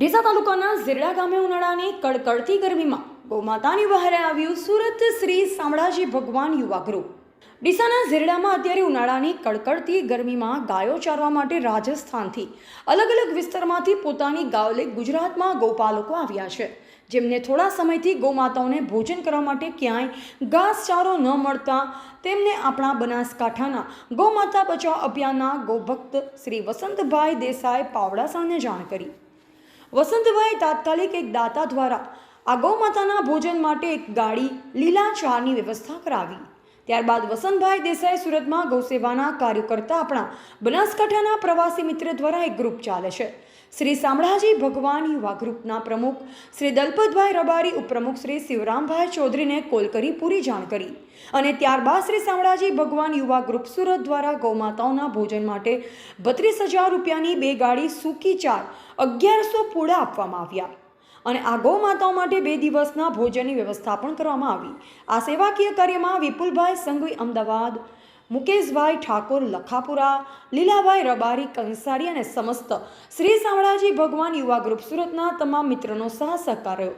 ડીસા તાલુકાના ઝીરડા ગામે ઉનાળાની કડકડતી ગરમીમાં ગૌમાતાની બહારે આવ્યું સુરત શ્રી શામળાજી ભગવાન યુવા ગૃહ ડીસાના ઝીરડામાં અત્યારે ઉનાળાની કડકડતી ગરમીમાં ગાયો ચારવા માટે રાજસ્થાનથી અલગ અલગ વિસ્તારમાંથી પોતાની ગાયો ગુજરાતમાં ગૌપાલકો આવ્યા છે. જેમને થોડા સમયથી ગૌમાતાઓને ભોજન કરવા માટે ક્યાંય ઘાસચારો ન મળતા તેમને આપણા બનાસકાંઠાના ગૌમાતા બચાવ અભિયાનના ગૌભક્ત શ્રી વસંતભાઈ દેસાઈ પાવડાસાને જાણ કરી. વસંતભાઈ તાત્કાલિક એક દાતા દ્વારા આ ગૌમાતાના ભોજન માટે એક ગાડી લીલા ચાની વ્યવસ્થા કરાવી. ત્યારબાદ વસંતભાઈ દેસાઈ સુરતમાં ગૌસેવાના કાર્યો કરતા આપણા બનાસકાંઠાના પ્રવાસી મિત્ર દ્વારા એક ગ્રુપ ચાલે છે. શ્રી શામળાજી ભગવાન યુવા ગ્રુપના પ્રમુખ, શ્રી દલપતભાઈ રબારી ઉપપ્રમુખ શ્રી શિવરામભાઈ ચૌધરીને કોલ કરી પૂરી જાણ કરી અને ત્યારબાદ શ્રી શામળાજી ભગવાન યુવા ગ્રુપ સુરત દ્વારા ગૌમાતાઓના ભોજન માટે બત્રીસ હજાર રૂપિયાની બે ગાડી સૂકી ચાર અગિયારસો પૂળા આપવામાં આવ્યા. અને આ ગૌ માતાઓ માટે બે દિવસના ભોજનની વ્યવસ્થા પણ કરવામાં આવી. આ સેવાકીય કાર્યમાં વિપુલભાઈ સંઘવી અમદાવાદ મુકેશભાઈ ઠાકોર, લખાપુરા, લીલાભાઈ રબારી, કંસારી અને સમસ્ત શ્રી શામળાજી ભગવાન યુવા ગ્રુપ સુરતના તમામ મિત્રોનો સહ સહકાર રહ્યો.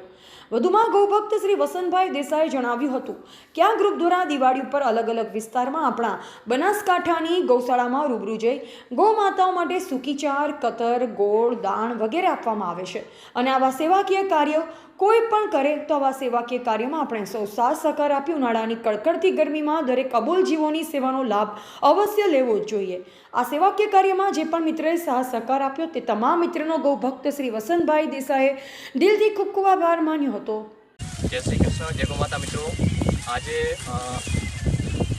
વધુમાં ગૌભક્ત શ્રી વસંતભાઈ દેસાઈએ જણાવ્યું હતું કે આ ગ્રુપ દ્વારા દિવાળી ઉપર અલગ અલગ વિસ્તારમાં આપણા બનાસકાંઠાની ગૌશાળામાં રૂબરૂ જઈ ગૌમાતાઓ માટે સુકીચાર કતર, ગોળ, દાણ વગેરે આપવામાં આવે છે. અને આવા સેવાકીય કાર્યો કોઈ પણ કરે તો આવા સેવાકીય કાર્યમાં આપણે સૌ સાથ સહકાર આપી ઉનાળાની કડકડતી ગરમીમાં દરેક અબોલ જીવોની સેવાનો લાભ અવશ્ય લેવો જોઈએ. આ સેવાકીય કાર્યમાં જે પણ મિત્રએ સાહ સહકાર આપ્યો તે તમામ મિત્રનો ગૌભક્ત શ્રી વસંતભાઈ દેસાઈએ દિલથી ખૂબ ખૂબ આભાર માન્યો હતો. જય શ્રી કૃષ્ણ, જય ગૌ માતા મિત્રો. આજે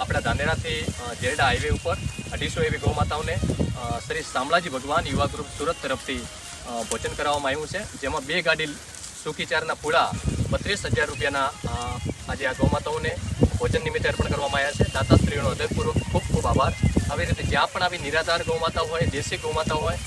આપણા ધાનેરાથી જેરડા હાઈવે ઉપર અઢીસો એવી ગૌમાતાઓને શ્રી શામળાજી ભગવાન યુવા ગ્રુપ સુરત તરફથી ભોજન કરાવવામાં આવ્યું છે. જેમાં બે ગાડી સુખીચારના ચારના પૂળા બત્રીસ હજાર રૂપિયાના આજે આ ગૌ માતાઓને ભોજન નિમિત્તે અર્પણ કરવામાં આવ્યા છે. દાતાશ્રીઓનો હૃદયપૂર્વક ખૂબ ખૂબ આભાર. આવી રીતે જ્યાં પણ આવી નિરાધાર ગૌમાતા હોય, દેશી ગૌમાતા હોય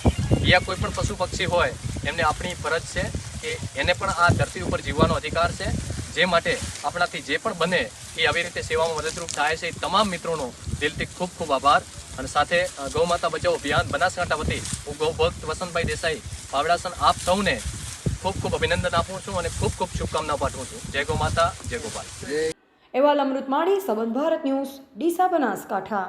યા કોઈ પણ પશુ પક્ષી હોય, એમને આપણી ફરજ છે કે એને પણ આ ધરતી ઉપર જીવવાનો અધિકાર છે. જે માટે આપણાથી જે પણ બને એ આવી રીતે સેવામાં મદદરૂપ થાય છે. એ તમામ મિત્રોનો દિલથી ખૂબ ખૂબ આભાર. અને સાથે ગૌમાતા બચાવો અભિયાન બનાસકાંઠા વતી હું ગૌ ભક્ત વસંતભાઈ દેસાઈ પાવડાસન આપ સૌને ખૂબ ખૂબ અભિનંદન આપું છું અને ખૂબ ખૂબ શુભકામના પાઠવું છું. જય ગૌ માતા જય ગોપાલ. એવા અમૃત માળી સંબંધ ભારત ન્યૂઝ ડીસા બનાસકાંઠા.